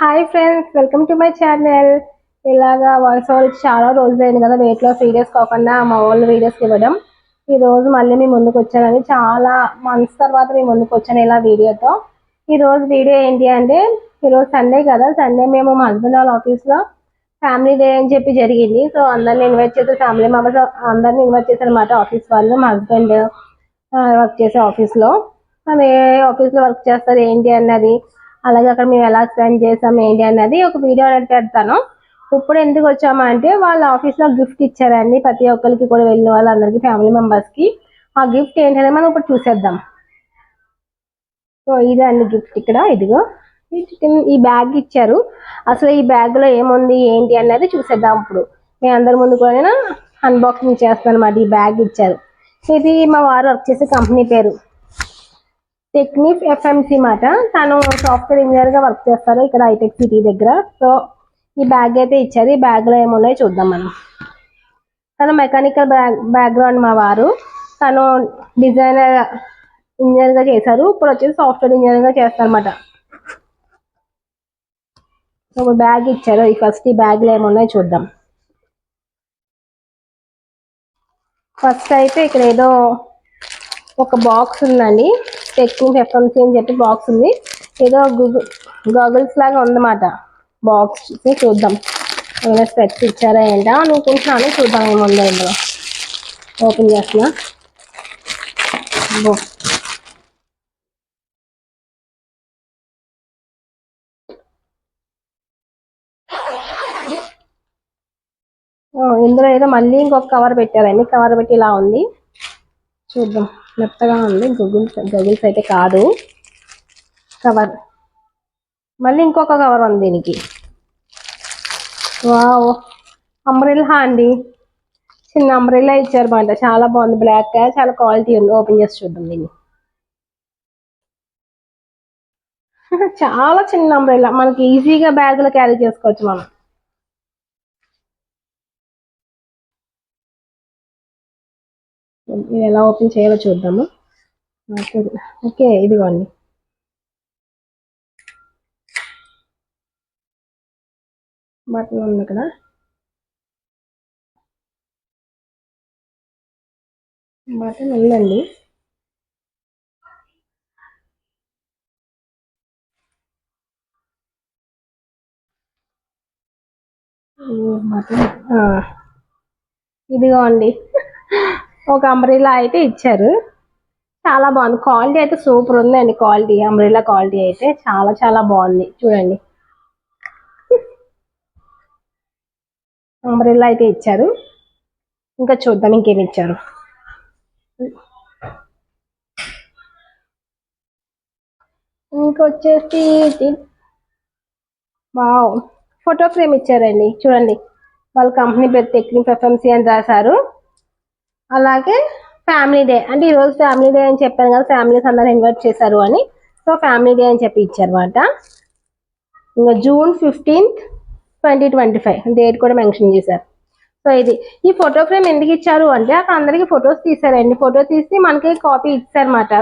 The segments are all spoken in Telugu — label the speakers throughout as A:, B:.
A: Hi friends welcome to my channel ఇలాగా వాయిస్ ఓవర్ చాలా రోజులు అయింది కదా వెయిట్ లాస్ వీడియోస్ కాకుండా మా వాళ్ళు వీడియోస్ ఇవ్వడం. ఈ రోజు మళ్ళీ మీ ముందుకు వచ్చానని చాలా మంత్స్ తర్వాత మీ ముందుకు వచ్చాను ఇలా వీడియోతో. ఈ రోజు వీడియో ఏంటి అంటే ఈరోజు సండే కదా. సండే మేము మా హస్బెండ్ వాళ్ళ ఆఫీస్లో ఫ్యామిలీ డే అని చెప్పి జరిగింది. సో అందరిని ఇన్వైట్ చేసి ఫ్యామిలీ మెంబర్స్ అందరిని ఇన్వైట్ చేశారు అనమాట ఆఫీస్ వాళ్ళు మా హస్బెండ్ వర్క్ చేసే ఆఫీస్లో తను ఏ ఆఫీస్లో వర్క్ చేస్తారు ఏంటి అన్నది అలాగే అక్కడ మేము ఎలా స్పెండ్ చేసాం ఏంటి అనేది ఒక వీడియో అనేది పెడతాను. ఇప్పుడు ఎందుకు వచ్చామంటే వాళ్ళ ఆఫీస్లో గిఫ్ట్ ఇచ్చారండి ప్రతి ఒక్కరికి కూడా వెళ్ళిన వాళ్ళందరికీ ఫ్యామిలీ మెంబర్స్కి ఆ గిఫ్ట్ ఏంటనేది మనం ఇప్పుడు చూసేద్దాం. సో ఇదే అండి గిఫ్ట్ ఇక్కడ ఇదిగో. ఈ బ్యాగ్ ఇచ్చారు. అసలు ఈ బ్యాగ్లో ఏముంది ఏంటి అన్నది చూసేద్దాం ఇప్పుడు. మేము అందరి ముందు కూడా అన్బాక్సింగ్ చేస్తాను అన్నమాట ఈ బ్యాగ్ ఇచ్చారు. ఇది మా వారు వర్క్ చేసే కంపెనీ పేరు. టెక్నిక్ ఎఫ్ఎంసి మాట. తను సాఫ్ట్వేర్ ఇంజనీర్గా వర్క్ చేస్తారు ఇక్కడ హైటెక్ సిటీ దగ్గర. సో ఈ బ్యాగ్ అయితే ఇచ్చారు. ఈ బ్యాగ్లో ఏమున్నాయో చూద్దాం మనం. తను మెకానికల్ బ్యాక్ బ్యాక్గ్రౌండ్ మా వారు. తను డిజైనర్ ఇంజనీర్గా చేశారు. ఇప్పుడు వచ్చేసి సాఫ్ట్వేర్ ఇంజనీర్గా చేస్తారన్నమాట. ఒక బ్యాగ్ ఇచ్చారు. ఈ ఫస్ట్ ఈ బ్యాగ్లో ఏమున్నాయో చూద్దాం. ఫస్ట్ అయితే ఇక్కడ ఏదో ఒక బాక్స్ ఉందండి. టెక్నిక్ ఎఫ్ఎంసీ అని చెప్పి బాక్స్ ఉంది. ఏదో గూగుల్ గాగుల్స్ లాగా ఉందన్నమాట. బాక్స్ చూద్దాం. ఏమైనా స్పెక్స్ ఇచ్చారా ఏంటా అనుకుంటున్నాను. చూద్దాం ఏముందో ఇందులో. ఓపెన్ చేస్తున్నా. ఇందులో ఏదో మళ్ళీ ఇంకొక కవర్ పెట్టారండి. కవర్ పెట్టి ఇలా ఉంది. చూద్దాం. మెత్తగా ఉంది. గూగుల్స్ గూగుల్స్ అయితే కాదు. కవర్. మళ్ళీ ఇంకొక కవర్ ఉంది దీనికి. వావ్. అంబ్రెల్లా అండి. చిన్న అంబ్రెల్లా ఇచ్చారు మాట చాలా బాగుంది. బ్లాక్ చాలా క్వాలిటీ ఉంది. ఓపెన్ చేసి చూద్దాం దీన్ని. చాలా చిన్న అంబ్రెల్లా. మనకి ఈజీగా బ్యాగ్లో క్యారీ చేసుకోవచ్చు మనం. ఇది ఎలా ఓపెన్ చేయాలో చూద్దాము. ఓకే ఇదిగోండి. బటన్ ఉంది ఇక్కడ బటన్ ఉందండి. బటన్ ఆ, ఇదిగోండి. ఒక అంబ్రిలా అయితే ఇచ్చారు. చాలా బాగుంది. క్వాలిటీ అయితే సూపర్ ఉందండి క్వాలిటీ అంబ్రెల్లా క్వాలిటీ అయితే చాలా చాలా బాగుంది. చూడండి. అంబ్రెల్లా అయితే ఇచ్చారు. ఇంకా చూద్దాం ఇంకేమి ఇచ్చారు. ఇంకొచ్చేసి వావ్ ఫోటో ఫ్రేమ్ ఇచ్చారండి. చూడండి. వాళ్ళ కంపెనీ పేరు టెక్నిక్ ఎఫ్ఎంసీ అని రాశారు. అలాగే ఫ్యామిలీ డే అంటే ఈరోజు ఫ్యామిలీ డే అని చెప్పాను కదా ఫ్యామిలీస్ అందరూ ఇన్వైట్ చేశారు అని. సో ఫ్యామిలీ డే అని చెప్పి ఇచ్చారన్నమాట. ఇంకా June fifteenth twenty twenty five date కూడా మెన్షన్ చేశారు. సో ఇది. ఈ ఫోటో ఫ్రేమ్ ఎందుకు ఇచ్చారు అంటే అక్కడ అందరికి ఫొటోస్ తీసారండి ఫోటో తీసి మనకి కాపీ ఇచ్చారన్నమాట.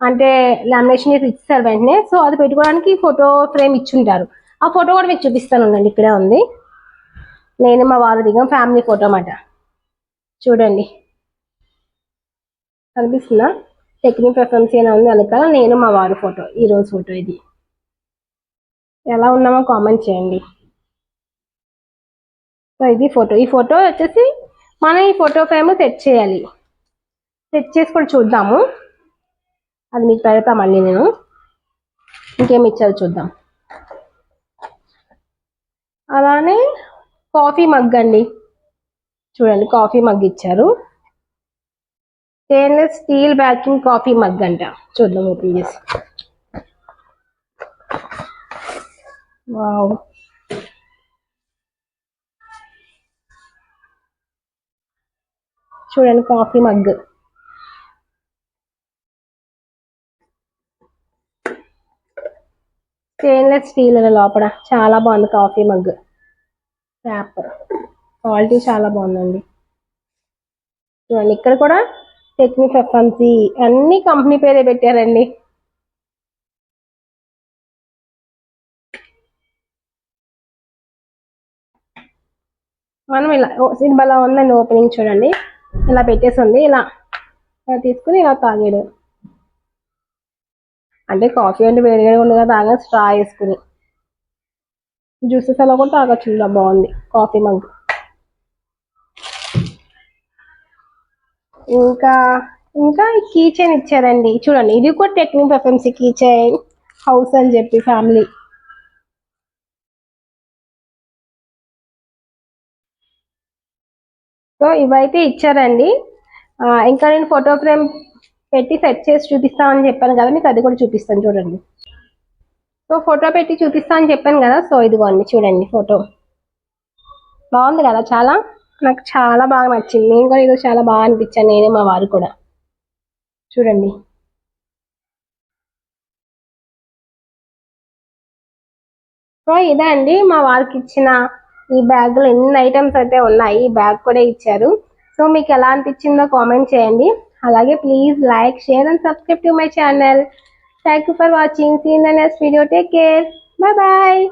A: అంటే లామినేషన్ చేసి ఇచ్చారు వెంటనే. సో అది పెట్టుకోవడానికి ఫోటో ఫ్రేమ్ ఇచ్చుంటారు. ఆ ఫోటో కూడా మీకు చూపిస్తాను అండి ఇక్కడే ఉంది. నేను మా వారు దిగం. ఫ్యామిలీ ఫోటో అన్నమాట. చూడండి. కనిపిస్తుందా? టెక్నిక్ ఎఫ్ఎంసీ అని ఉంది వెనకాల. నేను మా వారి ఫోటో. ఈ రోజు ఫోటో ఇది. ఎలా ఉన్నామో కామెంట్ చేయండి. సో ఇది ఫోటో. ఈ ఫోటో వచ్చేసి మనం ఈ ఫోటో ఫ్రేమ్ సెట్ చేయాలి. సెట్ చేసి కూడా చూద్దాము. అది మీకు పెడతా మళ్ళీ నేను. ఇంకేమి ఇచ్చారు చూద్దాం. అలానే కాఫీ మగ్ అండి చూడండి కాఫీ మగ్ ఇచ్చారు stainless steel backing coffee mug అంట. చూద్దాం ఓపెన్ చేసి. వావ్ చూడండి కాఫీ మగ్ స్టెయిన్లెస్ స్టీల్ లోపల. చాలా బాగుంది కాఫీ మగ్ క్యాప్ క్వాలిటీ చాలా బాగుందండి. చూడండి ఇక్కడ కూడా టెక్నిక్ ఫెఫన్సీ అన్ని కంపెనీ పేరే పెట్టారండి. మనం ఇలా సినిమా అలా ఉందండి ఓపెనింగ్ చూడండి. ఇలా పెట్టేసి ఉంది ఇలా ఇలా తీసుకుని ఇలా తాగాడు. అంటే కాఫీ అంటే వేడిగా ఉండగా తాగా స్ట్రా వేసుకుని. జ్యూసెస్ అలా కూడా తాగొచ్చు బాగుంది. కాఫీ మగ్గు ఇంకా ఇంకా ఈ కీ చైన్ ఇచ్చారండి. చూడండి ఇది కూడా technique FMC key chain house అని చెప్పి ఫ్యామిలీ సో ఇవైతే ఇచ్చారండి. ఇంకా నేను ఫోటో ఫ్రేమ్ పెట్టి సెట్ చేసి చూపిస్తామని చెప్పాను కదా మీకు అది కూడా చూపిస్తాను చూడండి. సో ఫోటో పెట్టి చూపిస్తామని చెప్పాను కదా సో ఇదిగోండి చూడండి ఫోటో బాగుంది కదా చాలా? నాకు చాలా బాగా నచ్చింది. నేను కూడా ఇది చాలా బాగా అనిపించాను. నేనే మా వారు కూడా. చూడండి. సో ఇదే అండి. మా వారికి ఇచ్చిన ఈ బ్యాగ్లో. ఎన్ని ఐటమ్స్ అయితే ఉన్నాయి ఈ బ్యాగ్ కూడా ఇచ్చారు. సో మీకు ఎలా అనిపించిందో కామెంట్ చేయండి. అలాగే please like share and subscribe to my channel thank you for watching see in the next video take care bye bye